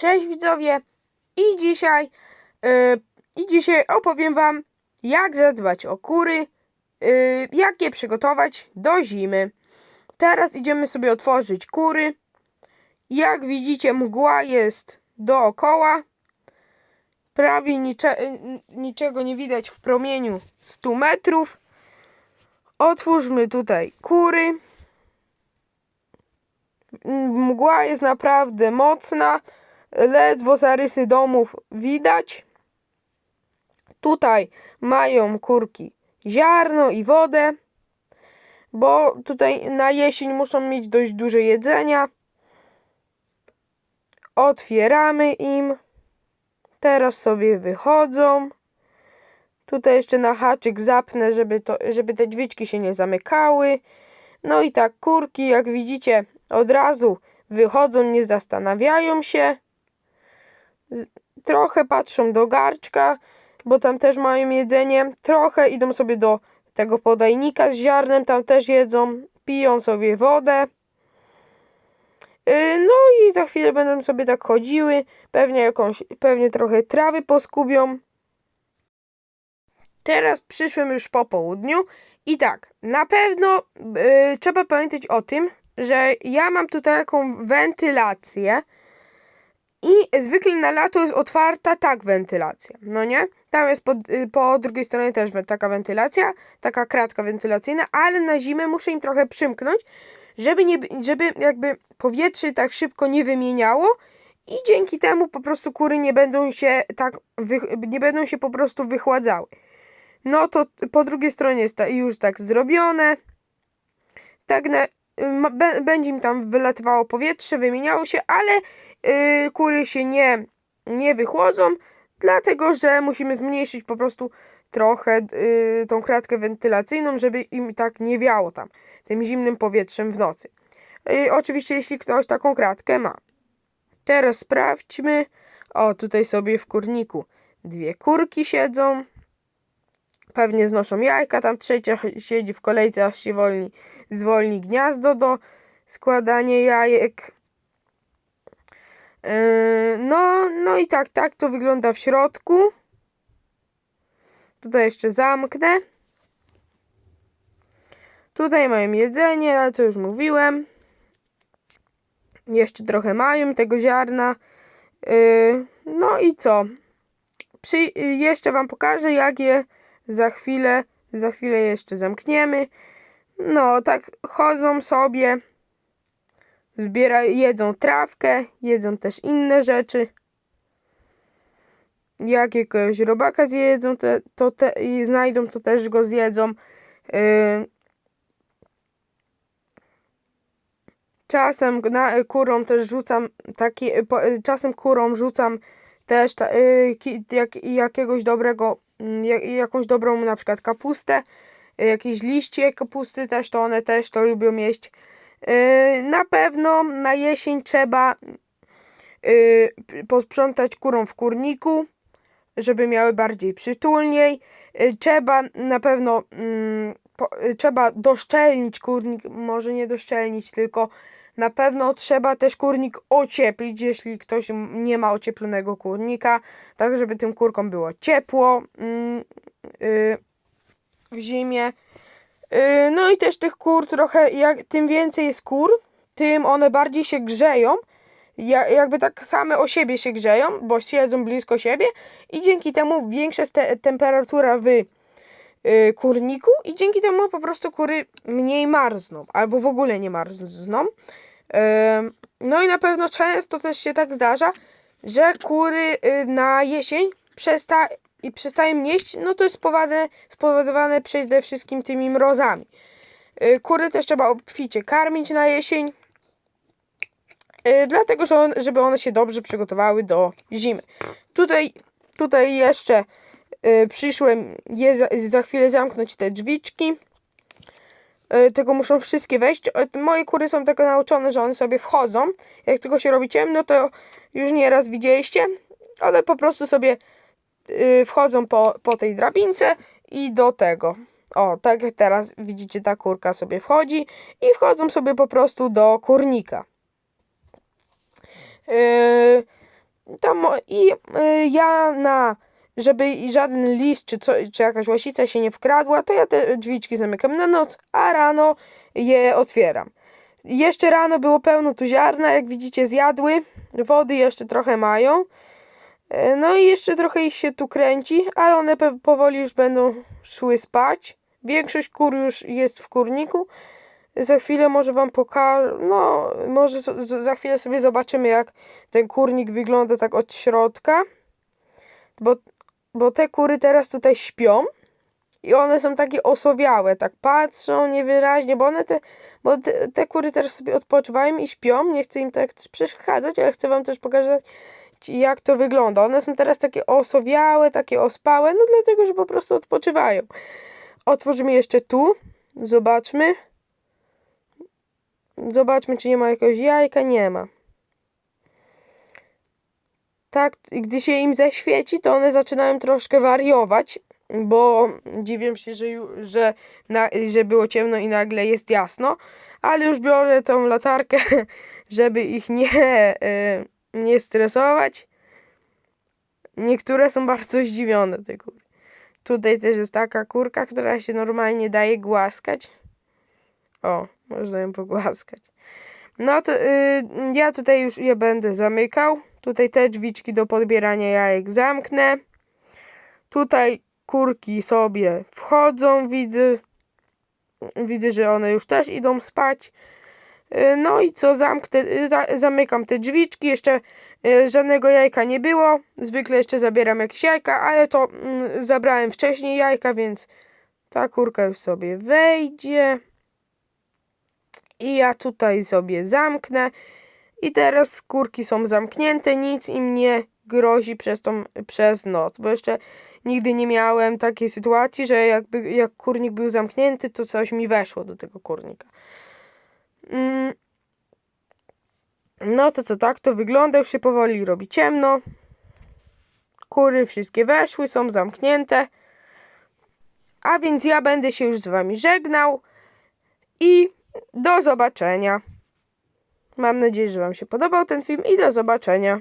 Cześć widzowie i dzisiaj yy, i dzisiaj opowiem wam jak zadbać o kury, yy, jak je przygotować do zimy. Teraz idziemy sobie otworzyć kury. Jak widzicie mgła jest dookoła. Prawie nicze, niczego nie widać w promieniu 100 metrów. Otwórzmy tutaj kury. Mgła jest naprawdę mocna. Ledwo zarysy domów widać. Tutaj mają kurki ziarno i wodę, bo tutaj na jesień muszą mieć dość dużo jedzenia. Otwieramy im. Teraz sobie wychodzą. Tutaj jeszcze na haczyk zapnę, żeby, to, żeby te drzwiczki się nie zamykały. No i tak, kurki, jak widzicie, od razu wychodzą, nie zastanawiają się. Trochę patrzą do garczka, bo tam też mają jedzenie. Trochę idą sobie do tego podajnika z ziarnem, tam też jedzą. Piją sobie wodę. Y, no i za chwilę będą sobie tak chodziły. Pewnie jakąś, pewnie trochę trawy poskubią. Teraz przyszłem już po południu. I tak, na pewno yy, trzeba pamiętać o tym, że ja mam tutaj taką wentylację i zwykle na lato jest otwarta tak wentylacja, no nie? Tam jest po, y, po drugiej stronie też taka wentylacja, taka kratka wentylacyjna, ale na zimę muszę im trochę przymknąć, żeby, nie, żeby jakby powietrze tak szybko nie wymieniało i dzięki temu po prostu kury nie będą się tak, wy, nie będą się po prostu wychładzały. No to po drugiej stronie jest już tak zrobione. Tak na, będzie im tam wylatywało powietrze, wymieniało się, ale yy, kury się nie, nie wychłodzą, dlatego że musimy zmniejszyć po prostu trochę yy, tą kratkę wentylacyjną, żeby im tak nie wiało tam tym zimnym powietrzem w nocy. Yy, oczywiście, jeśli ktoś taką kratkę ma. Teraz sprawdźmy. O, tutaj sobie w kurniku dwie kurki siedzą. Pewnie znoszą jajka, tam trzecia siedzi w kolejce, aż się wolni, zwolni gniazdo do składania jajek. Yy, no, no i tak, tak to wygląda w środku. Tutaj jeszcze zamknę. Tutaj mają jedzenie, ale to już mówiłem. Jeszcze trochę mają tego ziarna. Yy, no i co? Przy, jeszcze Wam pokażę, jak je za chwilę, za chwilę jeszcze zamkniemy. No, tak chodzą sobie, zbierają, jedzą trawkę, jedzą też inne rzeczy. Jak jakiegoś robaka zjedzą, te, to te, i znajdą, to też go zjedzą. Yy. Czasem na, kurom też rzucam taki, po, czasem kurom rzucam też ta, yy, jak, jakiegoś dobrego jakąś dobrą na przykład kapustę, jakieś liście kapusty też, to one też to lubią jeść. Y, na pewno na jesień trzeba y, posprzątać kurą w kurniku, żeby miały bardziej przytulniej. Trzeba na pewno mm, trzeba doszczelnić kurnik, może nie doszczelnić, tylko na pewno trzeba też kurnik ocieplić, jeśli ktoś nie ma ocieplonego kurnika, tak żeby tym kurkom było ciepło mm, y, w zimie. Y, no i też tych kur trochę, jak tym więcej jest kur, tym one bardziej się grzeją. jakby tak same o siebie się grzeją, bo siedzą blisko siebie i dzięki temu większa jest te temperatura w y, kurniku i dzięki temu po prostu kury mniej marzną albo w ogóle nie marzną. No i na pewno często też się tak zdarza, że kury y, na jesień przesta i przestają jeść, no to jest spowodowane, spowodowane przede wszystkim tymi mrozami. Y, kury też trzeba obficie karmić na jesień, y, dlatego że żeby one się dobrze przygotowały do zimy. Tutaj, tutaj jeszcze przyszłem je za, za chwilę zamknąć te drzwiczki. E, tylko muszą wszystkie wejść. E, moje kury są tak nauczone, że one sobie wchodzą. Jak tylko się robi ciemno, to już nieraz widzieliście. One po prostu sobie wchodzą po, po tej drabince i do tego. O, tak jak teraz widzicie, ta kurka sobie wchodzi i wchodzą sobie po prostu do kurnika. tam mo- i y, ja na żeby żaden list czy, co, czy jakaś łasica się nie wkradła, to ja te drzwiczki zamykam na noc, a rano je otwieram. Jeszcze rano było pełno tu ziarna, jak widzicie zjadły, wody jeszcze trochę mają. E, No i jeszcze trochę ich się tu kręci, ale one powoli już będą szły spać. Większość kur już jest w kurniku. Za chwilę może wam pokażę, no może za chwilę sobie zobaczymy jak ten kurnik wygląda tak od środka. Bo, bo te kury teraz tutaj śpią i one są takie osowiałe, tak patrzą niewyraźnie, bo one te, bo te, te kury teraz sobie odpoczywają i śpią. Nie chcę im tak przeszkadzać, ale chcę wam też pokazać jak to wygląda. One są teraz takie osowiałe, takie ospałe, no dlatego, że po prostu odpoczywają. Otworzymy jeszcze tu. Zobaczmy. Zobaczmy, czy nie ma jakiegoś jajka. Nie ma. Tak, gdy się im zaświeci, to one zaczynają troszkę wariować, bo dziwię się, że, że, na, że było ciemno i nagle jest jasno, ale już biorę tą latarkę, żeby ich nie, y, nie stresować. Niektóre są bardzo zdziwione, te kury. Tutaj też jest taka kurka, która się normalnie daje głaskać. O, można ją pogłaskać. No to y, ja tutaj już je będę zamykał. Tutaj te drzwiczki do podbierania jajek zamknę. Tutaj kurki sobie wchodzą, widzę. Widzę, że one już też idą spać. Y, No i co, zamknę, y, za, zamykam te drzwiczki. Jeszcze y, żadnego jajka nie było. Zwykle jeszcze zabieram jakieś jajka, ale to mm, zabrałem wcześniej jajka, więc ta kurka już sobie wejdzie. I ja tutaj sobie zamknę. I teraz kurki są zamknięte, nic im nie grozi przez, tą, przez noc, bo jeszcze nigdy nie miałem takiej sytuacji, że jakby jak kurnik był zamknięty, to coś mi weszło do tego kurnika. Mm. No to co, tak to wygląda, już się powoli robi ciemno. Kury wszystkie weszły, są zamknięte. A więc ja będę się już z wami żegnał i do zobaczenia. Mam nadzieję, że wam się podobał ten film i do zobaczenia.